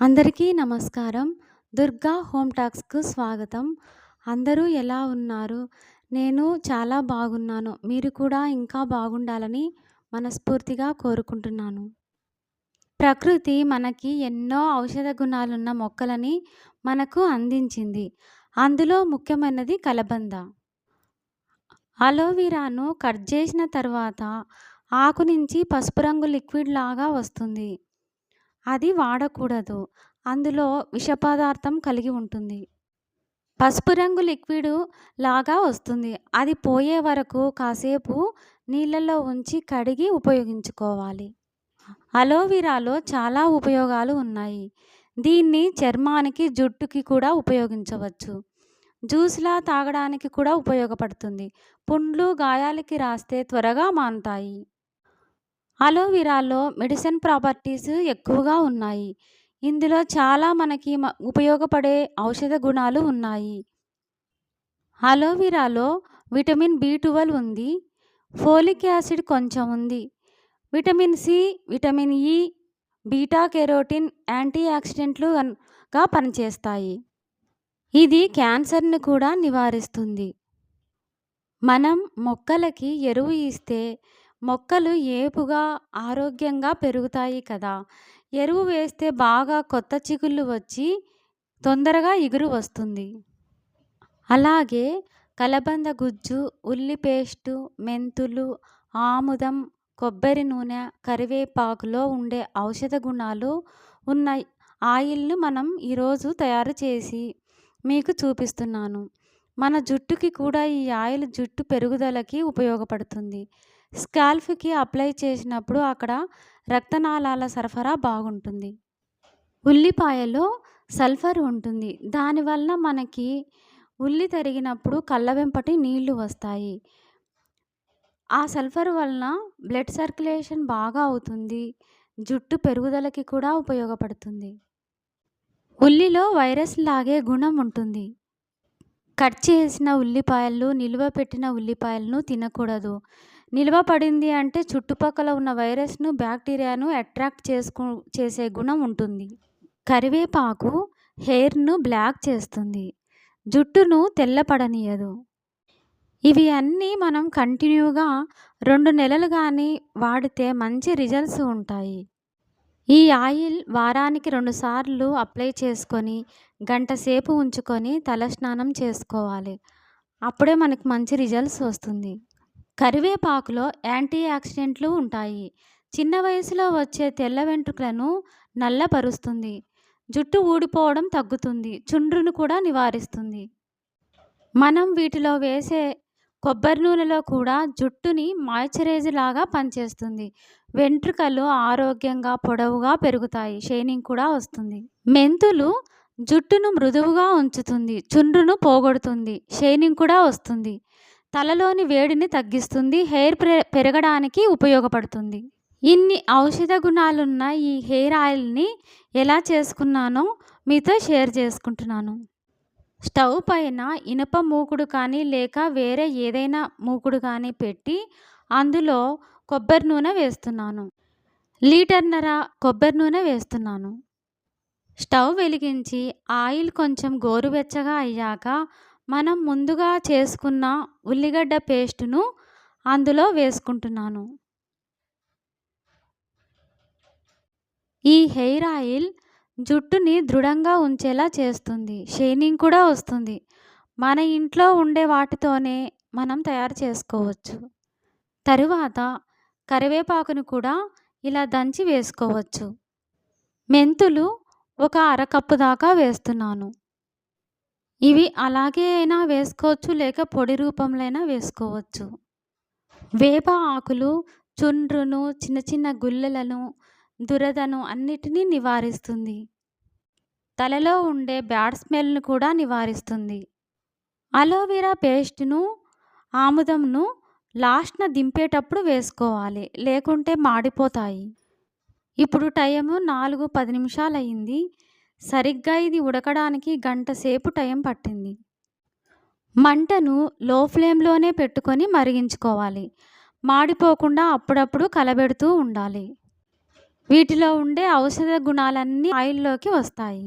అందరికీ నమస్కారం. దుర్గా హోమ్ టాక్స్కు స్వాగతం. అందరూ ఎలా ఉన్నారు? నేను చాలా బాగున్నాను. మీరు కూడా ఇంకా బాగుండాలని మనస్ఫూర్తిగా కోరుకుంటున్నాను. ప్రకృతి మనకి ఎన్నో ఔషధ గుణాలున్న మొక్కలని మనకు అందించింది. అందులో ముఖ్యమైనది కలబంద. అలోవీరాను కట్ చేసిన తర్వాత ఆకు నుంచి పసుపు రంగు లిక్విడ్ లాగా వస్తుంది. అది వాడకూడదు. అందులో విష పదార్థం కలిగి ఉంటుంది. పసుపు రంగు లిక్విడ్ లాగా వస్తుంది. అది పోయే వరకు కాసేపు నీళ్ళల్లో ఉంచి కడిగి ఉపయోగించుకోవాలి. అలోవెరాలో చాలా ఉపయోగాలు ఉన్నాయి. దీన్ని చర్మానికి జుట్టుకి కూడా ఉపయోగించవచ్చు. జ్యూస్లా తాగడానికి కూడా ఉపయోగపడుతుంది. పుండ్లు గాయాలకి రాస్తే త్వరగా మానుతాయి. అలోవెరాలో మెడిసిన్ ప్రాపర్టీస్ ఎక్కువగా ఉన్నాయి. ఇందులో చాలా మనకి ఉపయోగపడే ఔషధ గుణాలు ఉన్నాయి. అలోవెరాలో విటమిన్ బి ట్వెల్వ్ ఉంది. ఫోలిక్ యాసిడ్ కొంచెం ఉంది. Vitamin C vitamin E beta carotene anti ఆక్సిడెంట్లుగా పనిచేస్తాయి. ఇది క్యాన్సర్ను కూడా నివారిస్తుంది. మనం మొక్కలకి ఎరువు ఇస్తే మొక్కలు ఏపుగా ఆరోగ్యంగా పెరుగుతాయి కదా. ఎరువు వేస్తే బాగా కొత్త చిగుళ్ళు వచ్చి తొందరగా ఇగురు వస్తుంది. అలాగే కలబంద గుజ్జు ఉల్లి పేస్టు మెంతులు ఆముదం కొబ్బరి నూనె కరివేపాకులో ఉండే ఔషధ గుణాలు ఉన్న ఆయిల్ను మనం ఈరోజు తయారు చేసి మీకు చూపిస్తున్నాను. మన జుట్టుకి కూడా ఈ ఆయిల్ జుట్టు పెరుగుదలకి ఉపయోగపడుతుంది. స్కాల్ఫ్కి అప్లై చేసినప్పుడు అక్కడ రక్తనాళాల సరఫరా బాగుంటుంది. ఉల్లిపాయలో సల్ఫర్ ఉంటుంది. దానివల్ల మనకి ఉల్లి తరిగినప్పుడు కళ్ళ వెంపటి నీళ్ళు వస్తాయి. ఆ సల్ఫర్ వలన బ్లడ్ సర్క్యులేషన్ బాగా అవుతుంది. జుట్టు పెరుగుదలకి కూడా ఉపయోగపడుతుంది. ఉల్లిలో వైరస్ లాగే గుణం ఉంటుంది. కట్ చేసిన ఉల్లిపాయలు నిల్వ పెట్టిన ఉల్లిపాయలను తినకూడదు. నిల్వ పడింది అంటే చుట్టుపక్కల ఉన్న వైరస్ను బ్యాక్టీరియాను అట్రాక్ట్ చేసుకు చేసే గుణం ఉంటుంది. కరివేపాకు హెయిర్ను బ్లాక్ చేస్తుంది. జుట్టును తెల్లపడనీయదు. ఇవి అన్నీ మనం కంటిన్యూగా రెండు నెలలు కానీ వాడితే మంచి రిజల్ట్స్ ఉంటాయి. ఈ ఆయిల్ వారానికి రెండుసార్లు అప్లై చేసుకొని గంట సేపు ఉంచుకొని తలస్నానం చేసుకోవాలి. అప్పుడే మనకు మంచి రిజల్ట్స్ వస్తుంది. కరివేపాకులో యాంటీ ఆక్సిడెంట్లు ఉంటాయి. చిన్న వయసులో వచ్చే తెల్ల వెంట్రుకలను నల్లపరుస్తుంది. జుట్టు ఊడిపోవడం తగ్గుతుంది. చుండ్రును కూడా నివారిస్తుంది. మనం వీటిలో వేసే కొబ్బరి నూనెలో కూడా జుట్టుని మాయిశ్చరైజ్ లాగా పనిచేస్తుంది. వెంట్రుకలు ఆరోగ్యంగా పొడవుగా పెరుగుతాయి. షైనింగ్ కూడా వస్తుంది. మెంతులు జుట్టును మృదువుగా ఉంచుతుంది. చుండ్రును పోగొడుతుంది. షైనింగ్ కూడా వస్తుంది. తలలోని వేడిని తగ్గిస్తుంది హెయిర్ పెరగడానికి ఉపయోగపడుతుంది. ఇన్ని ఔషధ గుణాలున్న ఈ హెయిర్ ఆయిల్ని ఎలా చేసుకున్నానో మీతో షేర్ చేసుకుంటున్నాను. స్టవ్ పైన ఇనుప మూకుడు కానీ లేక వేరే ఏదైనా మూకుడు కానీ పెట్టి అందులో కొబ్బరి నూనె వేస్తున్నాను. లీటర్నర కొబ్బరి నూనె వేస్తున్నాను. స్టవ్ వెలిగించి ఆయిల్ కొంచెం గోరువెచ్చగా అయ్యాక మనం ముందుగా చేసుకున్న ఉల్లిగడ్డ పేస్టును అందులో వేసుకుంటున్నాను. ఈ హెయిర్ ఆయిల్ జుట్టుని దృఢంగా ఉంచేలా చేస్తుంది. షైనింగ్ కూడా వస్తుంది. మన ఇంట్లో ఉండే వాటితోనే మనం తయారు చేసుకోవచ్చు. తరువాత కరివేపాకును కూడా ఇలా దంచి వేసుకోవచ్చు. మెంతులు ఒక అరకప్పు దాకా వేస్తున్నాను. ఇవి అలాగే అయినా వేసుకోవచ్చు లేక పొడి రూపంలో అయినా వేసుకోవచ్చు. వేప ఆకులు చుండ్రును చిన్న చిన్న గుల్లలను దురదను అన్నిటినీ నివారిస్తుంది. తలలో ఉండే బ్యాడ్ స్మెల్ను కూడా నివారిస్తుంది. అలోవెరా పేస్ట్ను ఆముదంను లాస్ట్న దింపేటప్పుడు వేసుకోవాలి లేకుంటే మాడిపోతాయి. ఇప్పుడు టైము నాలుగు పది నిమిషాలు అయింది సరిగ్గా ఇది ఉడకడానికి గంట సేపు టైం పట్టింది మంటను లో ఫ్లేమ్లోనే పెట్టుకొని మరిగించుకోవాలి మాడిపోకుండా అప్పుడప్పుడు కలబెడుతూ ఉండాలి వీటిలో ఉండే ఔషధ గుణాలన్నీ ఆయిల్‌లోకి వస్తాయి.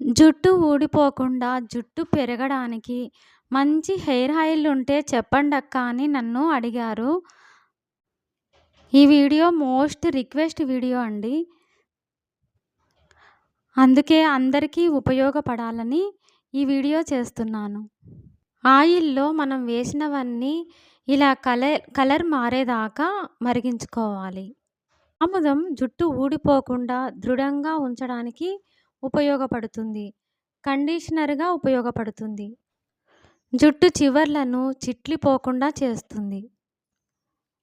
జుట్టు ఊడిపోకుండా, జుట్టు పెరగడానికి మంచి హెయిర్ ఆయిల్ ఉంటే చెప్పండక్కా అని నన్ను అడిగారు. ఈ వీడియో మోస్ట్ రిక్వెస్ట్ వీడియో అండి. అందుకే అందరికీ ఉపయోగపడాలని ఈ వీడియో చేస్తున్నాను. ఆయిల్‌లో మనం వేసినవన్నీ ఇలా కలర్ కలర్ మారేదాకా మరిగించుకోవాలి. ఆముదం జుట్టు ఊడిపోకుండా దృఢంగా ఉంచడానికి ఉపయోగపడుతుంది. కండిషనర్‌గా ఉపయోగపడుతుంది. జుట్టు చివర్లను చిట్లిపోకుండా చేస్తుంది.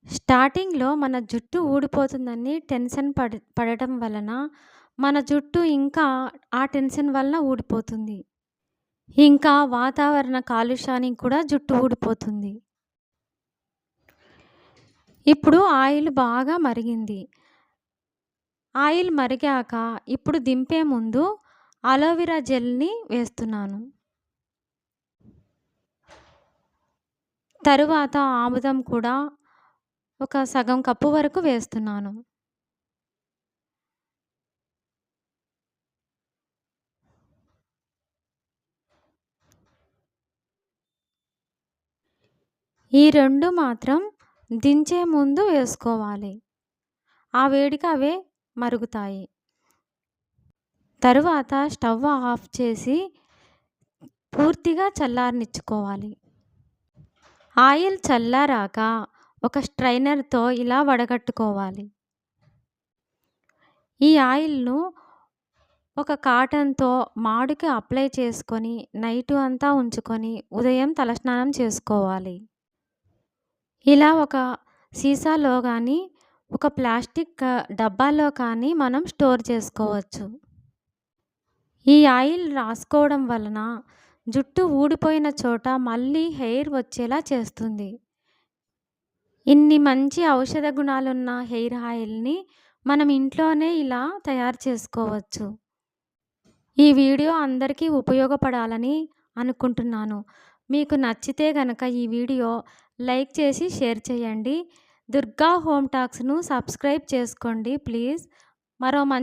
స్టార్టింగ్‌లో మన జుట్టు ఊడిపోతుందని టెన్షన్ పడ పడటం వలన మన జుట్టు ఇంకా ఆ టెన్షన్ వలన ఊడిపోతుంది. ఇంకా వాతావరణ కాలుష్యానికి కూడా జుట్టు ఊడిపోతుంది. ఇప్పుడు ఆయిల్ బాగా మరిగింది. ఆయిల్ మరిగాక ఇప్పుడు దింపే ముందు అలోవెరా జెల్‌ని వేస్తున్నాను. తరువాత ఆముదం కూడా ఒక సగం కప్పు వరకు వేస్తున్నాను. ఈ రెండు మాత్రం దించే ముందు వేసుకోవాలి. ఆ వేడికి అవే మరుగుతాయి. తరువాత స్టవ్ ఆఫ్ చేసి పూర్తిగా చల్లారనిచ్చుకోవాలి. ఆయిల్ చల్లారాక ఒక స్ట్రైనర్‌తో ఇలా వడగట్టుకోవాలి. ఈ ఆయిల్‌ను ఒక కాటన్‌తో మాడుకి అప్లై చేసుకొని నైటు అంతా ఉంచుకొని ఉదయం తలస్నానం చేసుకోవాలి. ఇలా ఒక సీసాలో కానీ ఒక ప్లాస్టిక్ డబ్బాలో కానీ మనం స్టోర్ చేసుకోవచ్చు. ఈ ఆయిల్ రాసుకోవడం వలన జుట్టు ఊడిపోయిన చోట మళ్ళీ హెయిర్ వచ్చేలా చేస్తుంది. ఇన్ని మంచి ఔషధ గుణాలున్న హెయిర్ ఆయిల్‌ని మనం ఇంట్లోనే ఇలా తయారు చేసుకోవచ్చు. ఈ వీడియో అందరికీ ఉపయోగపడాలని అనుకుంటున్నాను. మీకు నచ్చితే గనక ఈ వీడియో లైక్ చేసి షేర్ చేయండి. దుర్గా హోమ్ టాక్స్‌ను సబ్స్క్రైబ్ చేసుకోండి ప్లీజ్. మరో మంచి